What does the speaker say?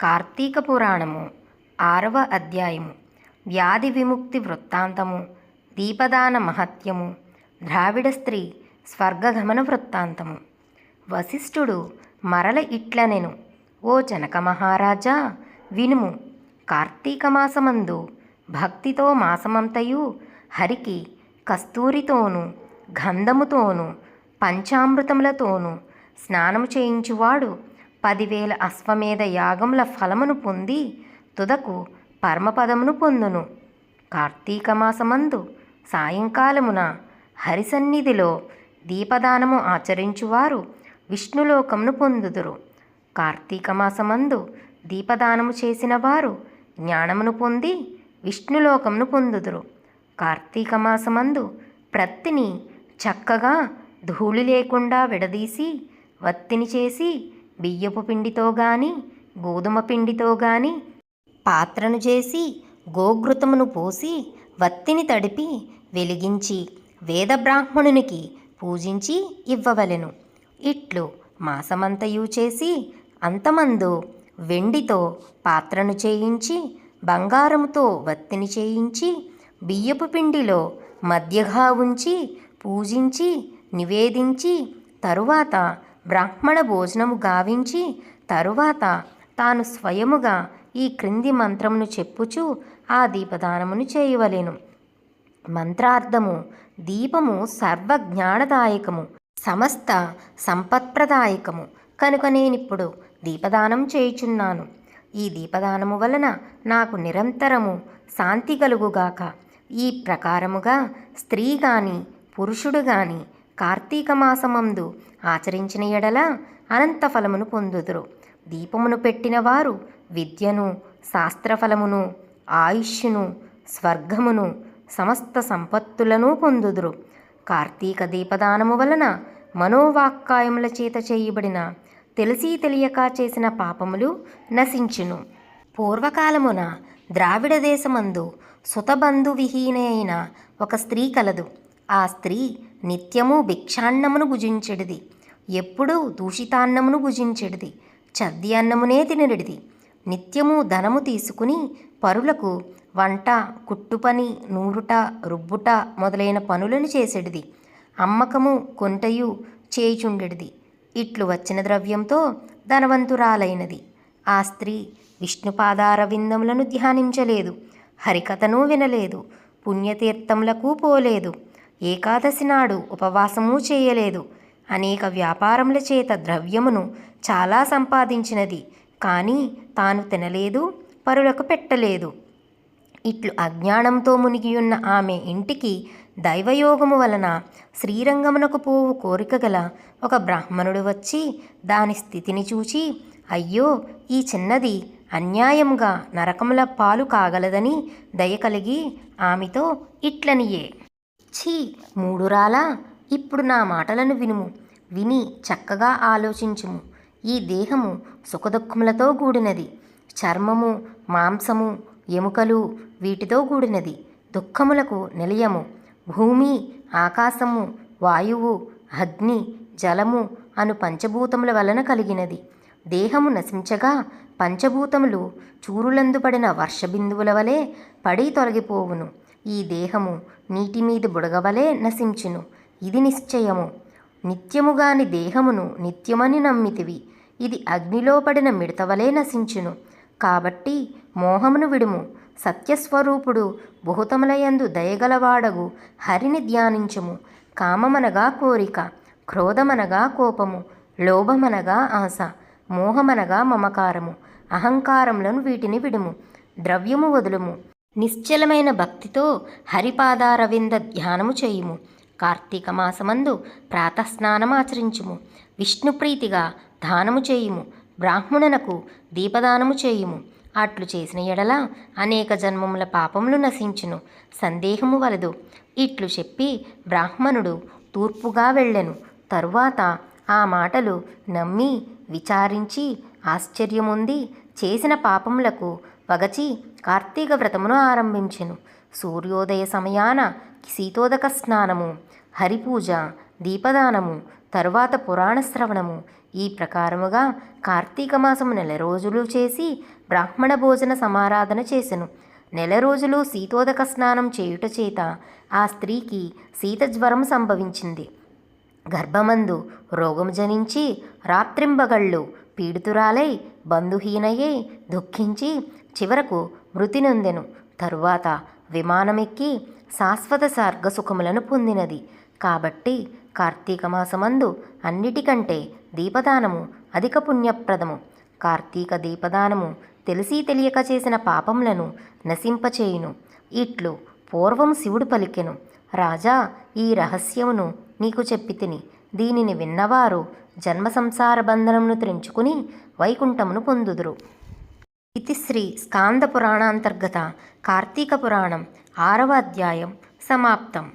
కార్తీక పురాణము ఆరవ అధ్యాయము వ్యాధి విముక్తి వృత్తాంతము దీపదాన మహత్యము ద్రావిడ స్త్రీ స్వర్గగమన వృత్తాంతము. వశిష్ఠుడు మరల ఇట్లనెను ఓ జనక మహారాజా వినుము కార్తీక మాసమందు భక్తితో మాసమంతయు హరికి కస్తూరితోనూ గంధముతోనూ పంచామృతములతోనూ స్నానము చేయించువాడు పదివేల అశ్వమేధ యాగముల ఫలమును పొంది తుదకు పరమపదమును పొందును. కార్తీక మాసమందు సాయంకాలమున హరిసన్నిధిలో దీపదానము ఆచరించువారు విష్ణులోకమును పొందుదురు. కార్తీక మాసమందు దీపదానము చేసిన వారు జ్ఞానమును పొంది విష్ణులోకమును పొందుదురు. కార్తీక మాసమందు ప్రత్తిని చక్కగా ధూళి లేకుండా విడదీసి వత్తిని చేసి బియ్యపు పిండితో గాని గోధుమ పిండితో గాని పాత్రను చేసి గోఘృతమును పోసి వత్తిని తడిపి వెలిగించి వేద బ్రాహ్మణునికి పూజించి ఇవ్వవలెను. ఇట్లు మాసమంతయు చేసి అంతమందు వెండితో పాత్రను చేయించి బంగారముతో వత్తిని చేయించి బియ్యపు పిండిలో మధ్యగా ఉంచి పూజించి నివేదించి తరువాత బ్రాహ్మణ భోజనము గావించి తరువాత తాను స్వయముగా ఈ క్రింది మంత్రమును చెప్పుచు ఆ దీపదానమును చేయవలెను. మంత్రార్థము దీపము సర్వజ్ఞానదాయకము సమస్త సంపత్ప్రదాయకము కనుక నేనిప్పుడు దీపదానం చేయుచున్నాను. ఈ దీపదానము వలన నాకు నిరంతరము శాంతి కలుగుగాక. ఈ ప్రకారముగా స్త్రీ కానీ పురుషుడు కానీ కార్తీక మాసమందు ఆచరించిన ఎడల అనంత ఫలమును పొందుదురు. దీపమును పెట్టిన వారు విద్యను శాస్త్రఫలమును ఆయుష్యును స్వర్గమును సమస్త సంపత్తులను పొందుదురు. కార్తీక దీపదానము వలన మనోవాక్కాయముల చేత చేయబడిన తెలిసి తెలియక చేసిన పాపములు నశించును. పూర్వకాలమున ద్రావిడ దేశమందు సుతబంధు అయిన ఒక స్త్రీ కలదు. ఆ స్త్రీ నిత్యము భిక్షాన్నమును భుజించెడిది. ఎప్పుడూ దూషితాన్నమును భుజించెడిది. చద్ది అన్నమునే తినడిది. నిత్యము ధనము తీసుకుని పరులకు వంట కుట్టుపని నూరుట రుబ్బుట మొదలైన పనులను చేసేడిది. అమ్మకము కొంటయు చేయుచుండెడిది. ఇట్లు వచ్చిన ద్రవ్యంతో ధనవంతురాలైనది. ఆ స్త్రీ విష్ణుపాదార విందములను ధ్యానించలేదు. హరికథను వినలేదు. పుణ్యతీర్థములకు పోలేదు. ఏకాదశి నాడు ఉపవాసము చేయలేదు. అనేక వ్యాపారముల చేత ద్రవ్యమును చాలా సంపాదించినది. కానీ తాను తినలేదు పరులకు పెట్టలేదు. ఇట్లు అజ్ఞానంతో మునిగియున్న ఆమె ఇంటికి దైవయోగము వలన శ్రీరంగమునకు పోవు కోరిక గల ఒక బ్రాహ్మణుడు వచ్చి దాని స్థితిని చూచి అయ్యో ఈ చిన్నది అన్యాయంగా నరకముల పాలు కాగలదని దయ కలిగి ఆమెతో ఇట్లనియే. ఛీ మూడురాలా ఇప్పుడు నా మాటలను వినుము. విని చక్కగా ఆలోచించుము. ఈ దేహము సుఖదుఖములతో కూడినది. చర్మము మాంసము ఎముకలు వీటితో కూడినది. దుఃఖములకు నిలయము. భూమి ఆకాశము వాయువు అగ్ని జలము అను పంచభూతముల వలన కలిగినది. దేహము నశించగా పంచభూతములు చూరులందుపడిన వర్షబిందువుల వలె పడి తొలగిపోవును. ఈ దేహము నీటి మీద బుడగవలే నశించును. ఇది నిశ్చయము. నిత్యముగాని దేహమును నిత్యమని నమ్మితివి. ఇది అగ్నిలో పడిన మిడతవలే నశించును. కాబట్టి మోహమును విడుము. సత్యస్వరూపుడు బహుతములయందు దయగలవాడగు. హరిని ధ్యానించము. కామమనగా కోరిక. క్రోధమనగా కోపము. లోభమనగా ఆశ. మోహమనగా మమకారము. అహంకారములను వీటిని విడుము. ద్రవ్యము వదులుము. నిశ్చలమైన భక్తితో హరిపాదారవింద ధ్యానము చేయుము. కార్తీక మాసమందు ప్రాతస్నానమాచరించుము. విష్ణుప్రీతిగా దానము చేయుము. బ్రాహ్మణునకు దీపదానము చేయుము. అట్లు చేసిన ఎడల అనేక జన్మముల పాపములు నశించును. సందేహము వలదు. ఇట్లు చెప్పి బ్రాహ్మణుడు తూర్పుగా వెళ్ళెను. తరువాత ఆ మాటలు నమ్మి విచారించి ఆశ్చర్యముంది చేసిన పాపములకు వగచి కార్తీక వ్రతమును ఆరంభించెను. సూర్యోదయ సమయాన శీతోదక స్నానము హరిపూజ దీపదానము తరువాత పురాణ శ్రవణము. ఈ ప్రకారముగా కార్తీక మాసము నెల రోజులు చేసి బ్రాహ్మణ భోజన సమారాధన చేసెను. నెల రోజులు శీతోదక స్నానం చేయుట చేత ఆ స్త్రీకి శీత జ్వరం సంభవించింది. గర్భమందు రోగము జనించి రాత్రింబగళ్ళు పీడితురాలై బంధుహీనయ్యై దుఃఖించి చివరకు మృతి నొందెను. తరువాత విమానమెక్కి శాశ్వత స్వర్గసుఖములను పొందినది. కాబట్టి కార్తీక మాసమందు అన్నిటికంటే దీపదానము అధిక పుణ్యప్రదము. కార్తీక దీపదానము తెలిసి తెలియక చేసిన పాపములను నశింపచేయును. ఇట్లు పూర్వం శివుడు పలికెను. రాజా ఈ రహస్యమును నీకు చెప్పి తిని. దీనిని విన్నవారు జన్మ సంసార బంధనమును త్రించుకుని వైకుంఠమును పొందుదురు. ఇది శ్రీ స్కాంద పురాణాంతర్గత కార్తీక పురాణం ఆరవ అధ్యాయం సమాప్తం